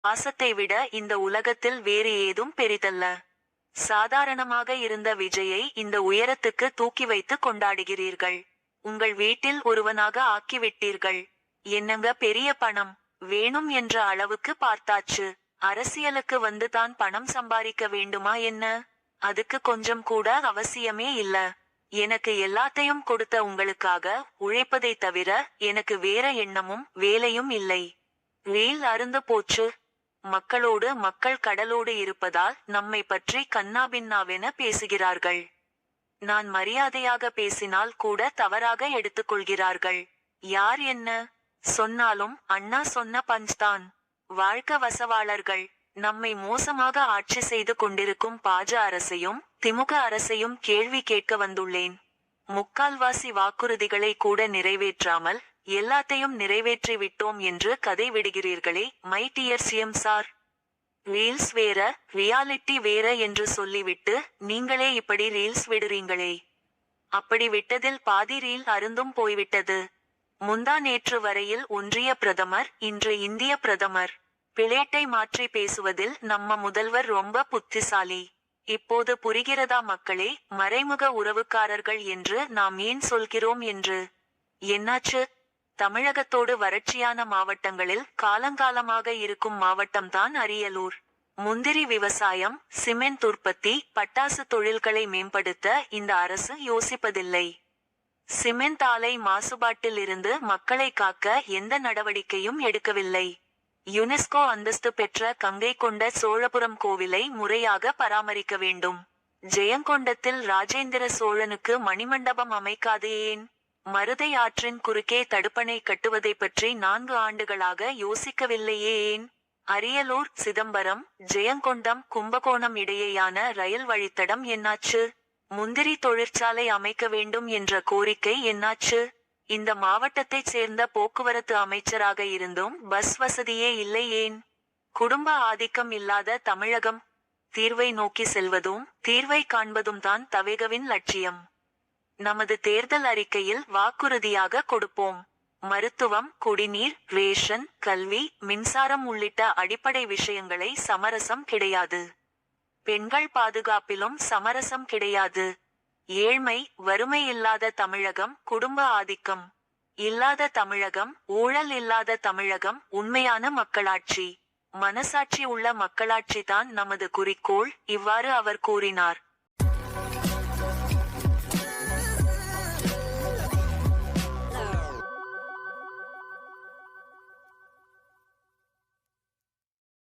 பாசத்தை விட இந்த உலகத்தில் வேறு ஏதும் பெரிதல்ல. சாதாரணமாக இருந்த விஜயை இந்த உயரத்துக்கு தூக்கி வைத்து கொண்டாடுகிறீர்கள். உங்கள் வீட்டில் ஒருவனாக ஆக்கிவிட்டீர்கள். என்னங்க பெரிய பணம்? வேணும் என்ற அளவுக்கு பார்த்தாச்சு. அரசியலுக்கு வந்து தான் பணம் சம்பாதிக்க வேண்டுமா என்ன? அதுக்கு கொஞ்சம் கூட அவசியமே இல்ல. எனக்கு எல்லாத்தையும் கொடுத்த உங்களுக்காக உழைப்பதை தவிர எனக்கு வேற எண்ணமும் வேலையும் இல்லை. வெயில் அருந்து போச்சு. மக்களோடு மக்கள் கடலோடு இருப்பதால் நம்மை பற்றி கண்ணாபின்னாவென பேசுகிறார்கள். நான் மரியாதையாக பேசினால் கூட தவறாக எடுத்துக்கொள்கிறார்கள். யார் என்ன? சொன்னாலும் அண்ணா சொன்ன பஞ்ச்தான். வாழ்க்க வசவாளர்கள். நம்மை மோசமாக ஆட்சி செய்து கொண்டிருக்கும் பாஜ அரசையும் திமுக அரசையும் கேள்வி கேட்க வந்துள்ளேன். முக்கால்வாசி வாக்குறுதிகளை கூட நிறைவேற்றாமல் எல்லாத்தையும் நிறைவேற்றி விட்டோம் என்று கதை விடுகிறீர்களே my dear CM sir. Reels வேற ரியாலிட்டி வேற என்று சொல்லிவிட்டு நீங்களே இப்படி ரீல்ஸ் விடுறீங்களே. அப்படி விட்டதில் பாதி ரீல் அருந்தும் போய்விட்டது. முந்தா நேற்று வரையில் ஒன்றிய பிரதமர் இன்று இந்திய பிரதமர். பிளேட்டை மாற்றி பேசுவதில் நம்ம முதல்வர் ரொம்ப புத்திசாலி. இப்போது புரிகிறதா மக்களே மறைமுக உறவுக்காரர்கள் என்று நாம் ஏன் சொல்கிறோம் என்று? என்னாச்சு? தமிழகத்தோடு வறட்சியான மாவட்டங்களில் காலங்காலமாக இருக்கும் மாவட்டம்தான் அரியலூர். முந்திரி விவசாயம் சிமெண்ட் உற்பத்தி பட்டாசு தொழில்களை மேம்படுத்த இந்த அரசு யோசிப்பதில்லை. சிமெண்ட் ஆலை மாசுபாட்டில் இருந்து மக்களை காக்க எந்த நடவடிக்கையும் எடுக்கவில்லை. யுனெஸ்கோ அந்தஸ்து பெற்ற கங்கை கொண்ட சோழபுரம் கோவிலை முறையாக பராமரிக்க வேண்டும். ஜெயங்கொண்டத்தில் ராஜேந்திர சோழனுக்கு மணிமண்டபம் அமைக்காது ஏன் மருதை ஆற்றின் குறுக்கே தடுப்பணை கட்டுவதை பற்றி நான்கு ஆண்டுகளாக யோசிக்கவில்லையே ஏன்? அரியலூர் சிதம்பரம் ஜெயங்கொண்டம் கும்பகோணம் இடையேயான ரயில் வழித்தடம் என்னாச்சு? முந்திரி தொழிற்சாலை அமைக்க வேண்டும் என்ற கோரிக்கை என்னாச்சு? இந்த மாவட்டத்தைச் சேர்ந்த போக்குவரத்து அமைச்சராக இருந்தும் பஸ் வசதியே இல்லை ஏன்? குடும்ப ஆதிக்கம் இல்லாத தமிழகம். தீர்வை நோக்கி செல்வதும் தீர்வை காண்பதும் தான் தவேகவின் லட்சியம். நமது தேர்தல் அறிக்கையில் வாக்குறுதியாக கொடுப்போம். மருத்துவம் குடிநீர் ரேஷன் கல்வி மின்சாரம் உள்ளிட்ட அடிப்படை விஷயங்களை சமரசம் கிடையாது. பெண்கள் பாதுகாப்பிலும் சமரசம் கிடையாது. ஏழ்மை வறுமை இல்லாத தமிழகம் குடும்ப ஆதிக்கம். இல்லாத தமிழகம் ஊழல் இல்லாத தமிழகம் உண்மையான மக்களாட்சி. மனசாட்சி உள்ள மக்களாட்சி தான் நமது குறிக்கோள் இவ்வாறு அவர் கூறினார்.